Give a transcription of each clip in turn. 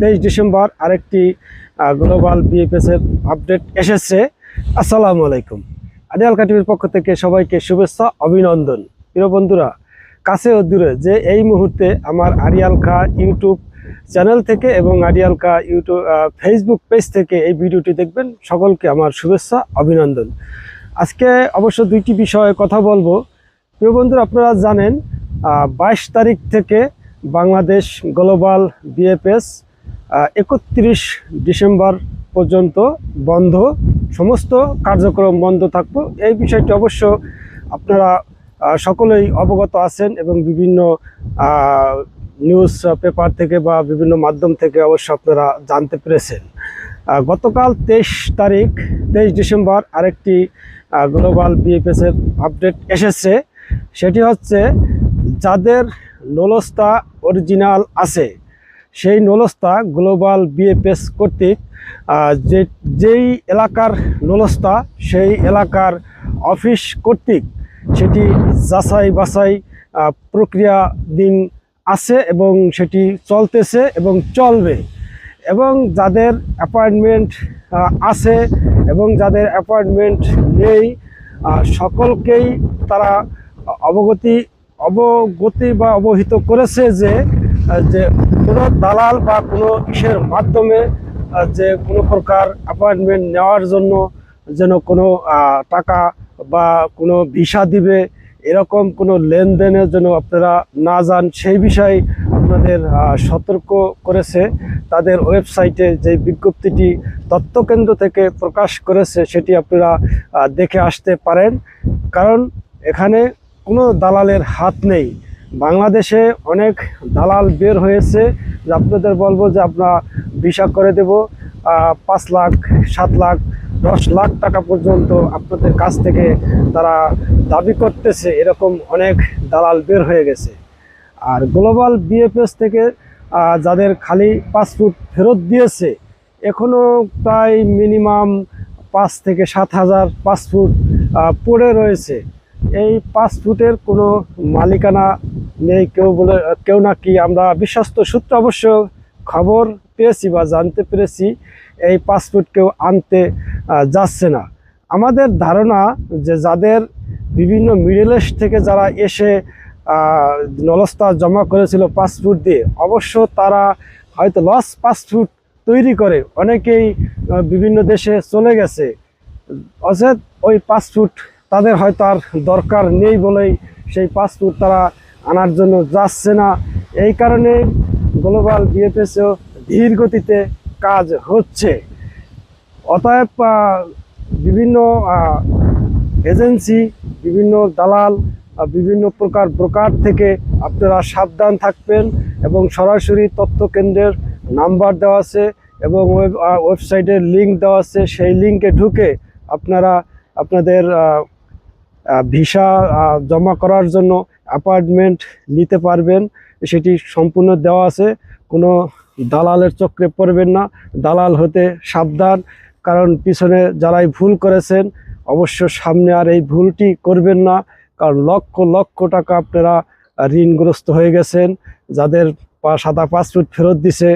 তেইশ ডিসেম্বর আরেকটি global BFS এর আপডেট এসেছে। আসসালামু আলাইকুম। আদিয়ালকা টিভির পক্ষ থেকে সবাইকে শুভেচ্ছা, অভিনন্দন। প্রিয় বন্ধুরা, কাছে ও দূরে যে এই মুহূর্তে আমার আরিয়ালকা ইউটিউব চ্যানেল থেকে এবং আরিয়ালকা ইউটিউব ফেসবুক পেজ থেকে এই ভিডিওটি দেখবেন, সকলকে আমার শুভেচ্ছা, অভিনন্দন। আজকে অবশ্য দুইটি বিষয়ে কথা বলব। প্রিয় বন্ধুরা, আপনারা জানেন বাইশ তারিখ থেকে বাংলাদেশ গ্লোবাল বিএফএস একত্রিশ ডিসেম্বর পর্যন্ত বন্ধ, সমস্ত কার্যক্রম বন্ধ থাকব। এই বিষয়টি অবশ্য আপনারা সকলেই অবগত আছেন এবং বিভিন্ন নিউজ পেপার থেকে বা বিভিন্ন মাধ্যম থেকে অবশ্য আপনারা জানতে পেরেছেন। গতকাল তেইশ তারিখ, তেইশ ডিসেম্বর আরেকটি গ্লোবাল বিএফএসের আপডেট এসেছে। সেটি হচ্ছে যাদের নলস্তা অরিজিনাল আছে সেই নলস্তা গ্লোবাল বিএফএস কর্তৃক যে, যেই এলাকার নলস্তা সেই এলাকার অফিস কর্তৃক সেটি যাচাই বাছাই প্রক্রিয়া দিন আছে এবং সেটি চলতেছে এবং চলবে। এবং যাদের অ্যাপয়েন্টমেন্ট আছে এবং যাদের অ্যাপয়েন্টমেন্ট নেই সকলকেই তারা অবগতি অবগতি বা অবহিত করেছে যে যে কোনো দালাল বা কোনো ইসের মাধ্যমে যে কোনো প্রকার অ্যাপয়েন্টমেন্ট নেওয়ার জন্য যেন কোনো টাকা বা কোনো ভিসা দিবে, এরকম কোনো লেনদেনের জন্য আপনারা না যান, সেই বিষয়ে আপনাদের সতর্ক করেছে। তাদের ওয়েবসাইটে যে বিজ্ঞপ্তিটি তথ্যকেন্দ্র থেকে প্রকাশ করেছে, সেটি আপনারা দেখে আসতে পারেন। কারণ এখানে কোনো দালালের হাত নেই। বাংলাদেশে অনেক দালাল বের হয়েছে। যে আপনাদের বলব যে আমরা ভিসা করে দেব পাঁচ লাখ, সাত লাখ, দশ লাখ টাকা পর্যন্ত আপনাদের কাছ থেকে তারা দাবি করতেছে, এরকম অনেক দালাল বের হয়ে গেছে। আর গ্লোবাল বিএফএস থেকে যাদের খালি পাসপোর্ট ফেরত দিয়েছে এখনও প্রায় মিনিমাম পাঁচ থেকে সাত হাজার পাসপোর্ট পড়ে রয়েছে। এই পাসপোর্টের কোনো মালিকানা নেই, কেউ বলে, কেউ নাকি আমরা বিশ্বস্ত সূত্র অবশ্য খবর পেয়েছি বা জানতে পেরেছি, এই পাসপোর্ট কেউ আনতে যাচ্ছে না। আমাদের ধারণা যে যাদের বিভিন্ন মিডল ইস্ট থেকে যারা এসে নলস্তা জমা করেছিল পাসপোর্ট দিয়ে, অবশ্য তারা হয়তো লস পাসপোর্ট তৈরি করে, অনেকেই বিভিন্ন দেশে চলে গেছে। অর্থাৎ ওই পাসপোর্ট তাদের হয়তো আর দরকার নেই বলেই সেই পাসপোর্ট তারা আনার জন্য যাচ্ছে না। এই কারণে গ্লোবাল বিএফএসও ধীর গতিতে কাজ হচ্ছে। অতএব বিভিন্ন এজেন্সি, বিভিন্ন দালাল বিভিন্ন প্রকার ব্রোকার থেকে আপনারা সাবধান থাকবেন এবং সরাসরি তথ্য কেন্দ্রের নাম্বার দেওয়া আছে এবং ওয়েব ওয়েবসাইটের লিঙ্ক দেওয়া আছে। সেই লিঙ্কে ঢুকে আপনারা আপনাদের ভিসা জমা করার জন্য অ্যাপয়েন্টমেন্ট নিতে পারবেন, সেটি সম্পূর্ণ দেওয়া আছে। কোনো দালালের চক্রে পড়বেন না। দালাল হতে সাবধান, কারণ পিছনে যারাই ভুল করেছেন, অবশ্য সামনে আর এই ভুলটি করবেন না, কারণ লক্ষ লক্ষ টাকা আপনারা ঋণগ্রস্ত হয়ে গেছেন। যাদের সাদা পাসপোর্ট ফেরত দিছে,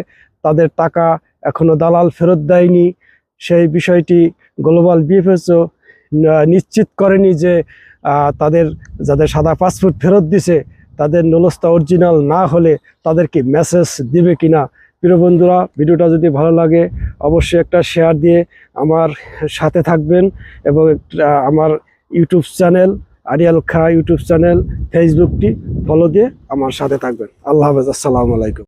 তাদের টাকা এখনও দালাল ফেরত দেয়নি। সেই বিষয়টি গ্লোবাল বিএফএসও নিশ্চিত করেনি যে তাদের যাদের সাদা পাসপোর্ট ফেরত দিছে, তাদের নলস্তা অরিজিনাল না হলে তাদেরকে মেসেজ দিবে কিনা? প্রিয় বন্ধুরা, ভিডিওটা যদি ভালো লাগে, অবশ্যই একটা শেয়ার দিয়ে আমার সাথে থাকবেন এবং আমার YouTube channel, Arial Kha YouTube channel ফেসবুকটি follow দিয়ে আমার সাথে থাকবেন। আল্লাহ হাফেজ, আসসালামু আলাইকুম।